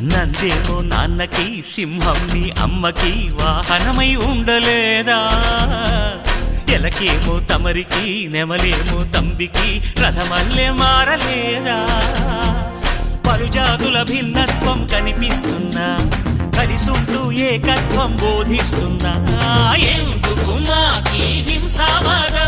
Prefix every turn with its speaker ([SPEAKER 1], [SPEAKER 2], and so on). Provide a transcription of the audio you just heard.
[SPEAKER 1] నందేమో నాన్నకి సింహం నీ అమ్మకి వాహనమై ఉండలేదా? ఎలకేమో తమరికి నెమలేమో తంబికి రథమల్లే మారలేదా? పలుజాతుల భిన్నత్వం కనిపిస్తున్నా కలిసుంటూ ఏకత్వం బోధిస్తున్నా. ఎందుకు మాకి హింసావాదం